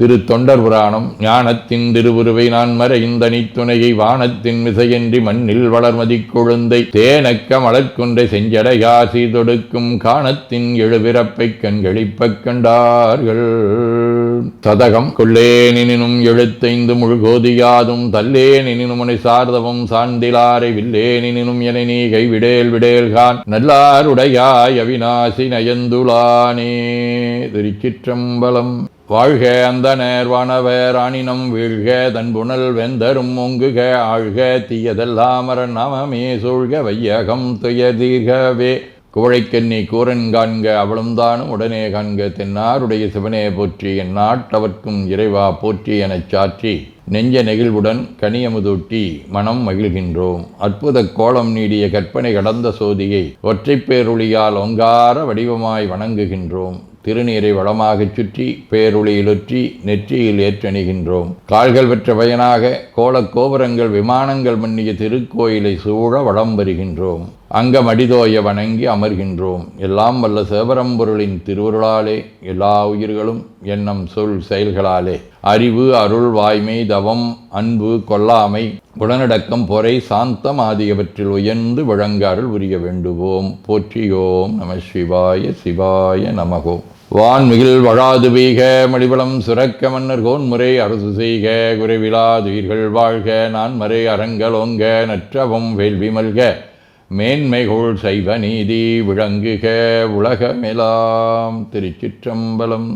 திரு தொண்டர் புராணம் ஞானத்தின் திருவுருவை நான் மறைந்தனி துணையை வானத்தின் மிசையன்றி மண்ணில் வளர்மதி கொழுந்தை தேனக்க மலர்கொன்றை செஞ்சடையாசி தொடுக்கும் காணத்தின் எழுபிறப்பைக் கண்களிப்பக் கண்டார்கள். சதகம் கொள்ளேனினும் எழுத்தைந்து முழுகோதியாதும் தல்லேனினும் உனை சார்தவும் சார்ந்திலாரை வில்லேனினும் என நீ கைவிடேல் விடேல்கான் நல்லாருடையாய் அவிநாசி நயந்துளானே. திருச்சிற்றம்பலம் வாழ்க அந்த நேர்வானவர் ஆணினம் வீழ்க தன்புணல் வெந்தரும் ஒங்குக ஆழ்க தீயதெல்லாமர நாமமே சூழ்க வையகம் துயதீர்கவே. குவழைக்கண்ணி கூரன் காண்க அவளும் தானும் உடனே காண்க தென்னாருடைய சிவனே போற்றி என் நாட்டவர்க்கும் இறைவா போற்றி எனச் சாற்றி. நெஞ்ச நெகிழ்வுடன் கனியமுதூட்டி மனம் மகிழ்கின்றோம். அற்புத கோலம் நீடிய கற்பனை கடந்த சோதியை ஒற்றைப் பேருளியால் ஒங்கார வடிவமாய் வணங்குகின்றோம். திருநீரை வளமாகச் சுற்றி பேருளியிலொற்றி நெற்றியில் ஏற்றணிகின்றோம். கால்கள் பெற்ற பயனாக கோலக் கோபுரங்கள் விமானங்கள் மன்னிய திருக்கோயிலை சூழ வளம் வருகின்றோம் அங்கம் அடிதோய வணங்கி அமர்கின்றோம். எல்லாம் வல்ல சிவபரம்பொருளின் திருவருளாலே எல்லா உயிர்களும் எண்ணம் சொல் செயல்களாலே. அறிவு அருள் வாய்மை தவம் அன்பு கொல்லாமை குணநடக்கம் பொறை சாந்தம் ஆகியவற்றில் உயர்ந்து விளங்க அருள் புரிய வேண்டுவோம். போற்றியோம் நம சிவாய சிவாய நமகோம் வான்மிகில் வழாது பெய்க மடிபலம் சுரக்க மன்னர் கோன்முறை அரசு செய்க குறைவிலாதுயிர்கள் வாழ்க நான் மறை அறங்கலோங்க நற்றவம் வேள்வி மல்க. மேன்மைகோள் சைவ நீதி விளங்குக உலகமெலாம் திருச்சிற்றம்பலம்.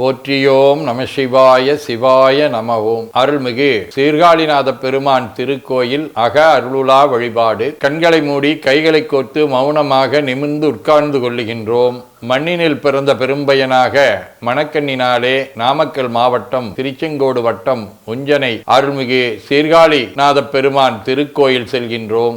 போற்றியோம் நம சிவாய சிவாய நம ஓம் அருள்மிகு சீர்காழிநாத பெருமான் திருக்கோயில் அக அருளுலா வழிபாடு. கண்களை மூடி கைகளை கோர்த்து மௌனமாக நிமிர்ந்து உட்கார்ந்து கொள்ளுகின்றோம். மண்ணினில் பிறந்த பெரும்பயனாக மணக்கண்ணினாலே நாமக்கல் மாவட்டம் திருச்செங்கோடு வட்டம் உஞ்சனை அருள்மிகு சீர்காழிநாத பெருமான் திருக்கோயில் செல்கின்றோம்.